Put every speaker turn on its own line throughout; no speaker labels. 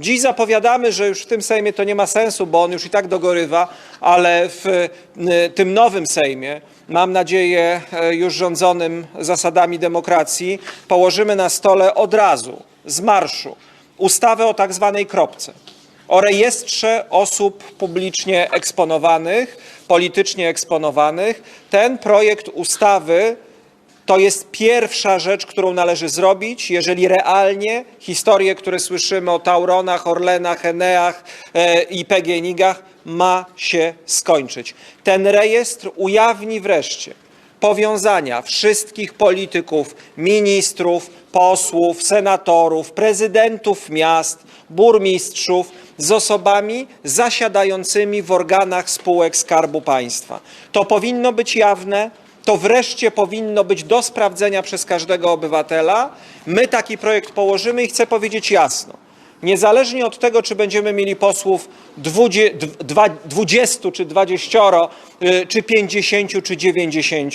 Dziś zapowiadamy, że już w tym Sejmie to nie ma sensu, bo on już i tak dogorywa, ale w tym nowym Sejmie, mam nadzieję, y, już rządzonym zasadami demokracji, położymy na stole od razu, z marszu, ustawę o tak zwanej kropce o rejestrze osób publicznie eksponowanych, politycznie eksponowanych. Ten projekt ustawy to jest pierwsza rzecz, którą należy zrobić, jeżeli realnie historie, które słyszymy o Tauronach, Orlenach, Eneach e, i PGNiG-ach ma się skończyć. Ten rejestr ujawni wreszcie powiązania wszystkich polityków, ministrów, posłów, senatorów, prezydentów miast, burmistrzów z osobami zasiadającymi w organach spółek Skarbu Państwa. To powinno być jawne, to wreszcie powinno być do sprawdzenia przez każdego obywatela. My taki projekt położymy i chcę powiedzieć jasno. Niezależnie od tego, czy będziemy mieli posłów 20, dwa- 20 czy 20, y, czy 50, czy 90,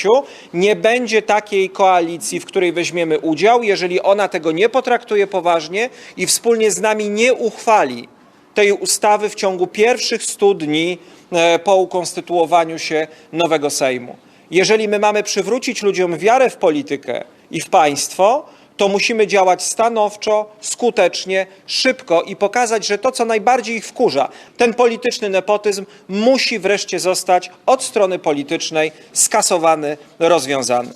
nie będzie takiej koalicji, w której weźmiemy udział, jeżeli ona tego nie potraktuje poważnie i wspólnie z nami nie uchwali tej ustawy w ciągu pierwszych 100 dni e, po ukonstytuowaniu się nowego Sejmu. Jeżeli my mamy przywrócić ludziom wiarę w politykę i w państwo, to musimy działać stanowczo, skutecznie, szybko i pokazać, że to, co najbardziej ich wkurza, ten polityczny nepotyzm, musi wreszcie zostać od strony politycznej skasowany, rozwiązany.